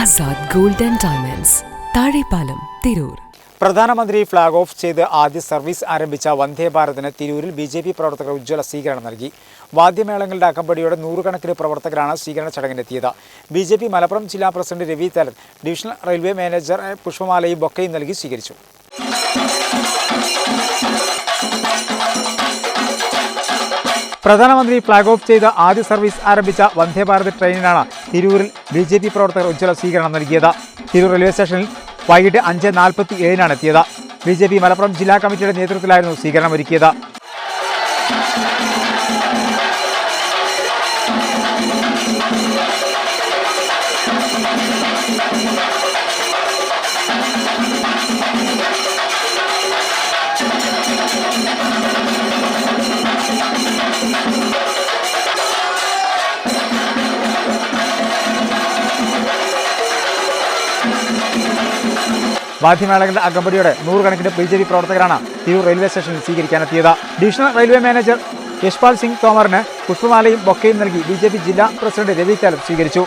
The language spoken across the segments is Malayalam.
Azad gold and diamonds. Thazhepalam Tirur. പ്രധാനമന്ത്രി ഫ്ളാഗ് ഓഫ് ചെയ്ത് ആദ്യ സർവീസ് ആരംഭിച്ച വന്ദേ ഭാരതിന് തിരൂരിൽ ബി ജെ പി പ്രവർത്തകർ ഉജ്ജ്വല സ്വീകരണം നൽകി. വാദ്യമേളങ്ങളുടെ അകമ്പടിയോടെ നൂറുകണക്കിന് പ്രവർത്തകരാണ് സ്വീകരണ ചടങ്ങിനെത്തിയത്. ബി ജെ പി മലപ്പുറം ജില്ലാ president Ravi തലൻ divisional railway manager പുഷ്പമാലയും ബൊക്കയും നൽകി സ്വീകരിച്ചു. പ്രധാനമന്ത്രി ഫ്ളാഗ് ഓഫ് ചെയ്ത് ആദ്യ സർവീസ് ആരംഭിച്ച വന്ദേ ഭാരത് ട്രെയിനിനാണ് തിരൂരിൽ ബി ജെ പി പ്രവർത്തകർ ഉജ്ജ്വല സ്വീകരണം നൽകിയത്. തിരൂർ റെയിൽവേ സ്റ്റേഷനിൽ വൈകിട്ട് അഞ്ച് നാൽപ്പത്തി ഏഴിനാണ് എത്തിയത്. ബി ജെ പി മലപ്പുറം ജില്ലാ കമ്മിറ്റിയുടെ നേതൃത്വത്തിലായിരുന്നു സ്വീകരണം ഒരുക്കിയത് വാദ്യമേളകളുടെ അകമ്പടിയോടെ നൂറുകണക്കിന് ബി ജെ പി പ്രവർത്തകരാണ് തിരൂർ റെയിൽവേ സ്റ്റേഷനിൽ സ്വീകരിക്കാനെത്തിയത്. Divisional railway manager Yashpal Singh തോമറിന് പുഷ്പമാലയും ബൊക്കയും നൽകി ബി ജെ പി ജില്ലാ പ്രസിഡന്റ് രവി കാലം സ്വീകരിച്ചു.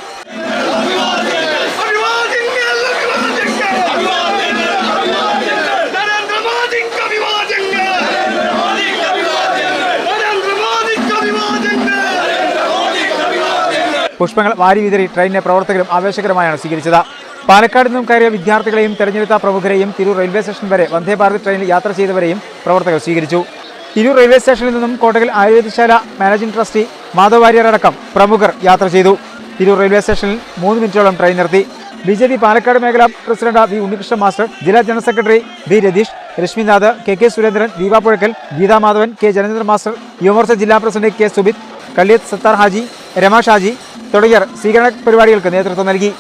പുഷ്പങ്ങൾ വാരി വിതറി ട്രെയിനിലെ പ്രവർത്തകരും ആവേശകരമായാണ് സ്വീകരിച്ചത്. പാലക്കാട് നിന്നും കയറിയ വിദ്യാർത്ഥികളെയും തെരഞ്ഞെടുത്ത പ്രമുഖരെയും തിരൂർ റെയിൽവേ സ്റ്റേഷൻ വരെ വന്ദേ ഭാരത് ട്രെയിനിൽ യാത്ര ചെയ്തവരെയും പ്രവർത്തകർ സ്വീകരിച്ചു. തിരൂർ റെയിൽവേ സ്റ്റേഷനിൽ നിന്നും കോട്ടകൽ ആയുർവേദശാല മാനേജിംഗ് ട്രസ്റ്റി മാധവ് വാര്യർ അടക്കം പ്രമുഖർ യാത്ര ചെയ്തു. തിരൂർ റെയിൽവേ സ്റ്റേഷനിൽ മൂന്ന് മിനിറ്റോളം ട്രെയിൻ നിർത്തി. ബി ജെ പി പാലക്കാട് മേഖലാ പ്രസിഡന്റ് വി ഉണ്ണികൃഷ്ണൻ മാസ്റ്റർ ജില്ലാ general secretary B Ratheesh Rashminath K K Surendran Deepapuzhakkal Geetha Madhavan K Janendra master Yuvamorcha ജില്ലാ പ്രസിഡന്റ് കെ സുബിത് കള്ളിയത്ത് സത്താർ ഹാജി രമ ഹാജി തുടങ്ങിയവർ സ്വീകരണ പരിപാടികൾക്ക് നേതൃത്വം നൽകി.